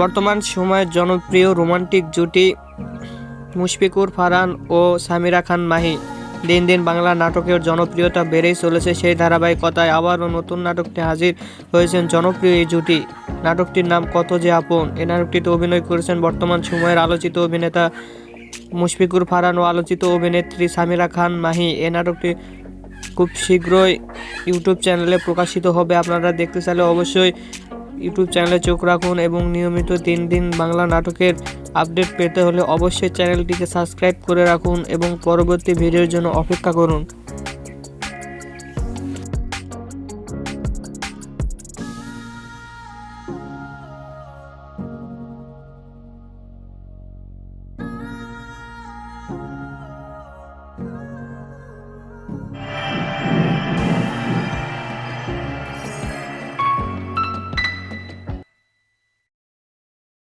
বর্তমান সময়ের জনপ্রিয় রোমান্টিক জুটি মুশফিকুর ফারহান ও সামিরা খান মাহি। দিন দিন বাংলা নাটকের জনপ্রিয়তা বেড়েই চলেছে সেই ধারাবাহিকতায়। আবারও নতুন নাটকটি হাজির হয়েছেন জনপ্রিয় এই জুটি। নাটকটির নাম কত যে আপন। এই নাটকটিতে অভিনয় করেছেন বর্তমান সময়ের আলোচিত অভিনেতা মুশফিকুর ফারহান ও আলোচিত অভিনেত্রী সামিরা খান মাহি। এই নাটকটি খুব শীঘ্রই ইউটিউব চ্যানেলে প্রকাশিত হবে। আপনারা দেখতে চাইলে অবশ্যই ইউটিউব চ্যানেলে চোখ রাখুন এবং নিয়মিত দিন দিন বাংলা নাটকের আপডেট পেতে হলে অবশ্যই চ্যানেলটিকে সাবস্ক্রাইব করে রাখুন এবং পরবর্তী ভিডিওর জন্য অপেক্ষা করুন।